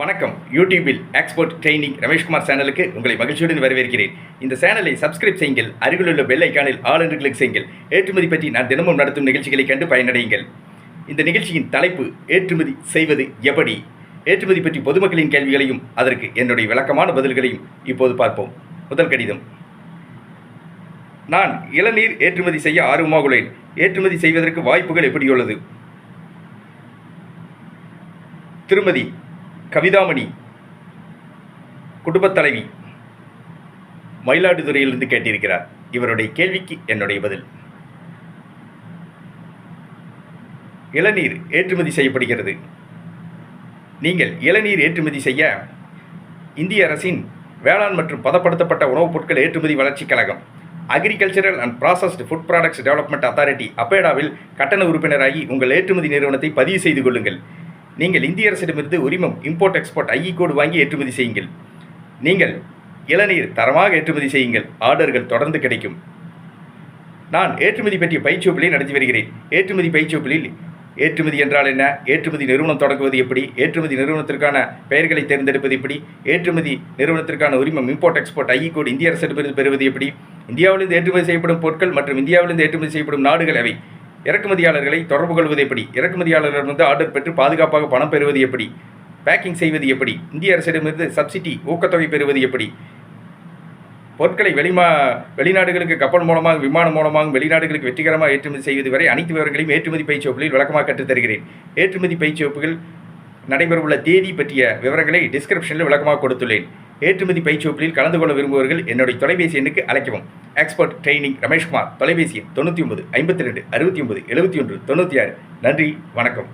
வணக்கம். யூடியூபில் export training Rameshkumar சேனலுக்கு உங்களை மகிழ்ச்சியுடன் வரவேற்கிறேன். இந்த சேனலை சப்ஸ்கிரைப் செய்யுங்கள். அருகிலுள்ள பெல் ஐக்கானில் ஆல் என்று கிளிக் செய்யுங்கள். ஏற்றுமதி பற்றி நான் தினமும் நடத்தும் நிகழ்ச்சிகளை கண்டு பயனடையுங்கள். இந்த நிகழ்ச்சியின் தலைப்பு ஏற்றுமதி செய்வது எப்படி? ஏற்றுமதி பற்றி பொதுமக்களின் கேள்விகளையும் அதற்கு என்னுடைய விளக்கமான பதில்களையும் இப்போது பார்ப்போம். முதல் கடிதம். நான் இளநீர் ஏற்றுமதி செய்ய ஆர்வமாக உள்ளேன் ஏற்றுமதி செய்வதற்கு வாய்ப்புகள் எப்படியுள்ளது? திருமதி கவிதாமணி குடும்பத் தலைவி மயிலாடுதுறையிலிருந்து கேட்டிருக்கிறார். இவருடைய கேள்விக்கு என்னுடைய பதில். இளநீர் ஏற்றுமதி செய்யப்படுகிறது. நீங்கள் இளநீர் ஏற்றுமதி செய்ய இந்திய அரசின் வேளாண் மற்றும் பதப்படுத்தப்பட்ட உணவுப் பொருட்கள் ஏற்றுமதி வளர்ச்சிக் கழகம் agricultural and processed food products development authority அப்பேடாவில் கட்டண உறுப்பினராகி உங்கள் ஏற்றுமதி நிறுவனத்தை பதிவு செய்து கொள்ளுங்கள். நீங்கள் இந்திய அரசிடமிருந்து உரிமம் இம்போர்ட் எக்ஸ்போர்ட் ஐஇ கோடு வாங்கி ஏற்றுமதி செய்யுங்கள். நீங்கள் இளநீர் தரமாக ஏற்றுமதி செய்யுங்கள். ஆர்டர்கள் தொடர்ந்து கிடைக்கும். நான் ஏற்றுமதி பற்றிய பயிற்சிவப்பிலை நடத்தி வருகிறேன். ஏற்றுமதி பயிற்சிவப்பிலில் ஏற்றுமதி என்றால் என்ன? ஏற்றுமதி நிறுவனம் தொடங்குவது எப்படி? ஏற்றுமதி நிறுவனத்திற்கான பெயர்களை தேர்ந்தெடுப்பது எப்படி? ஏற்றுமதி நிறுவனத்திற்கான உரிமம் இம்போர்ட் எக்ஸ்போர்ட் ஐஇ கோடு இந்திய அரசிடமிருந்து பெறுவது எப்படி? இந்தியாவிலிருந்து ஏற்றுமதி செய்யப்படும் பொருட்கள் மற்றும் இந்தியாவிலிருந்து ஏற்றுமதி செய்யப்படும் நாடுகள் அவை இறக்குமதியாளர்களை தொடர்பு கொள்வது எப்படி? இறக்குமதியாளர்களிடமிருந்து ஆர்டர் பெற்று பாதுகாப்பாக பணம் பெறுவது எப்படி? பேக்கிங் செய்வது எப்படி? இந்திய அரசிடமிருந்து சப்சிடி ஊக்கத்தொகை பெறுவது எப்படி? பொருட்களை வெளிமா வெளிநாடுகளுக்கு கப்பல் மூலமாக விமானம் மூலமாக வெளிநாடுகளுக்கு வெற்றிகரமாக ஏற்றுமதி செய்வது வரை அனைத்து விவரங்களையும் ஏற்றுமதி பயிற்சி வகுப்புகளில் விளக்கமாக கற்றுத்தருகிறேன் ஏற்றுமதி பயிற்சி வகுப்புகள் நடைபெறவுள்ள தேதி பற்றிய விவரங்களை டிஸ்கிரிப்ஷனில் விளக்கமாக கொடுத்துள்ளேன். ஏற்றுமதி பயிற்சி வகுப்பில் கலந்து கொள்ள விரும்புபவர்கள் என்னுடைய தொலைபேசி எண்ணுக்கு அழைக்கவும். எக்ஸ்பர்ட் ட்ரைனிங் ரமேஷ்குமார் தொலைபேசி எண் தொண்ணூற்றி ஒன்பது ஐம்பத்தி ரெண்டு அறுபத்தி ஒன்பது எழுபத்தி ஒன்று தொண்ணூற்றி ஆறு. நன்றி வணக்கம்.